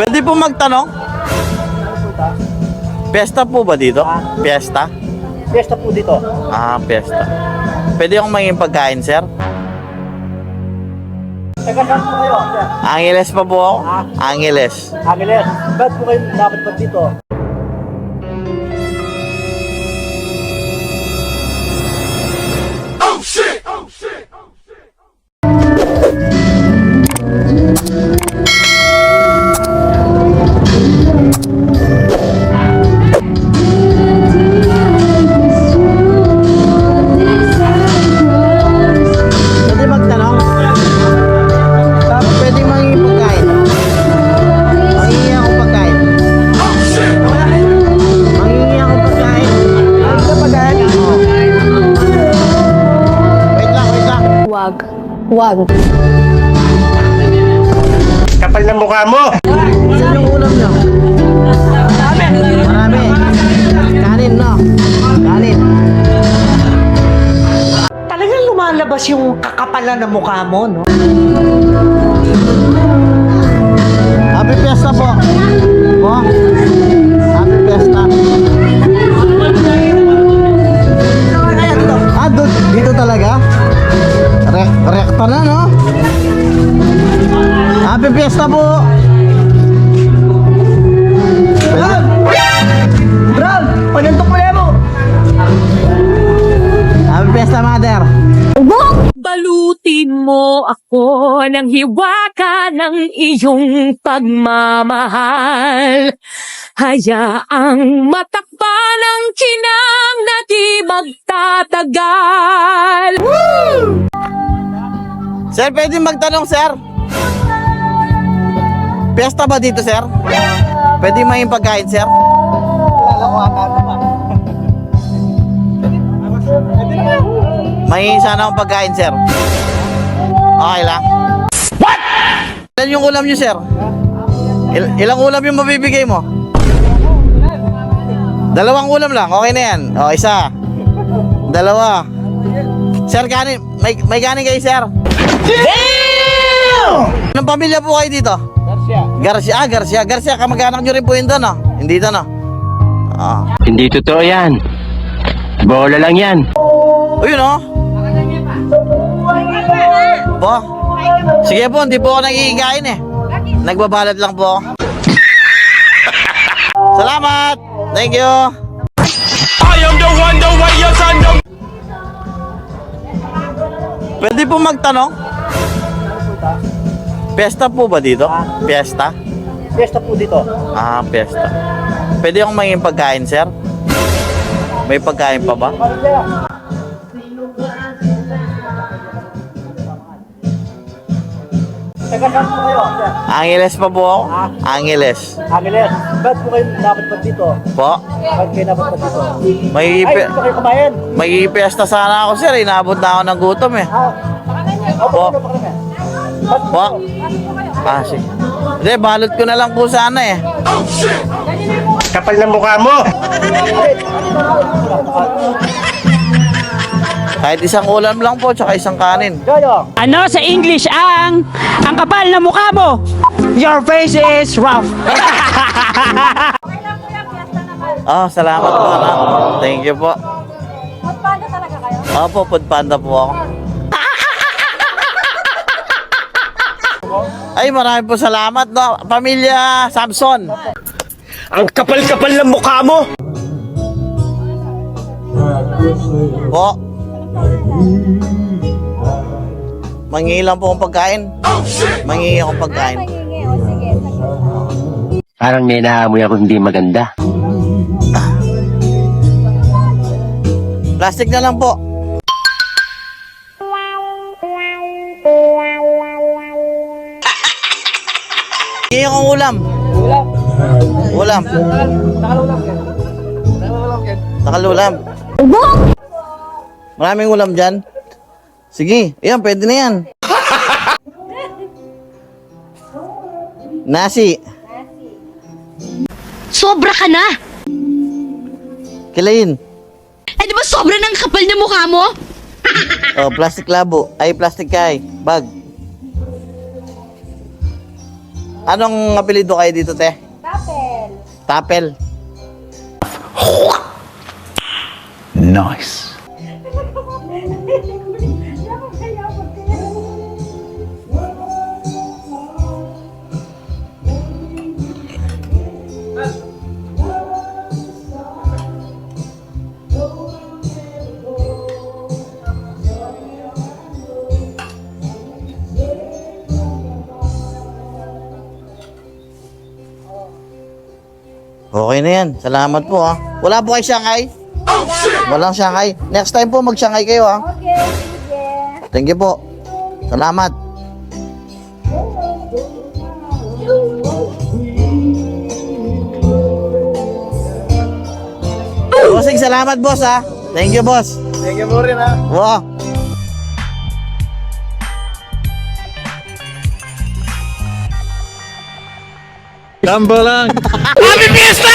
Pwede po magtanong? Pesta po ba dito? Pesta? Fiesta po dito. Ah, pesta. Pwede akong manging pagkain, sir? Taga saan po kayo? sir? Angeles pa po ako? Angeles. Angeles. Ba't po kayo dapat ba dito? Wag. Kapal ng mukha mo! Saan yung ulam nyo? Marami. Kanin, no? Kanin. Talagang lumalabas yung kakapalan ng mukha mo, no? Happy Fiesta po. Po. Happy Fiesta. Ako ng hiwaka ng iyong pagmamahal. Hayaang matakpan ang kinang na di magtatagal. Sir, pwede magtanong, sir? Fiesta ba dito, sir? Pwede may pagkain, sir? May sana akong pagkain, sir. Okay lang. Ilan yung ulam nyo, sir? Il- ilang ulam yung mabibigay mo? Dalawang ulam lang, okay na yan. O, isa. Dalawa. Sir, kanin. May, may kanin kayo, sir. Damn! Anong pamilya po kayo dito? Garcia. Garcia. Ah, Garcia. Garcia, kamag-anak nyo rin po yun doon, no? Hindi doon, no? Ah. Hindi totoo yan. Bola lang yan. O, yun, Sige po, hindi po ako nagkikain eh. Nagbabalot lang po ako. Salamat! Thank you! Pwede po magtanong? Pesta po ba dito? Pesta? Fiesta po dito. Ah, pesta. Pwede akong manging pagkain, sir? May pagkain pa ba? Taga saan po kayo? sir? Angeles pa po ako? Angeles. Angeles. Ba't po kayo dapat ba dito? Po? Ba't kayo dapat ba dito? May, Ay, dito kayo kumain. may pesta sana ako, sir. Inabot na ako ng gutom eh. Ah. Po? Opo? Ba't Po? Ah, sige. Hindi, balot ko na lang po sana eh. Kapal ng mukha mo! Kahit isang ulam lang po, tsaka isang kanin. Ano sa English ang ang kapal na mukha mo? Your face is rough. Oh, salamat po, anak. Thank you po. Magpanda talaga kayo? Opo, food panda po ako. Ay, marami po salamat, no? Pamilya Samson. Ang kapal-kapal ng mukha mo! Po. Mangingi lang po akong pagkain. Mangingi akong pagkain. Nangingi, o sige. Parang may naamoy ako hindi maganda. Plastic na lang po. Hingi akong ulam. Ulam. Nakalulam. Maraming ulam dyan. Sige, yan, pwede na yan. Nasi. Sobra ka na! Kilayin. Eh di ba sobra ng kapal na mukha mo? Oh, plastic labo. Ay, plastic kay. Bag. Anong apelido kayo dito, te? Tapel. Tapel. Nice. Okay na yan. Salamat po ha. Wala po kay Shanghai? Walang Shanghai. Next time po mag-Shanghai kayo ha. Okay, sige. Thank you po. Salamat. Bossing, salamat boss ha. Thank you boss. Thank you mo rin ha. Wow. Gamba lang. Happy Fiesta!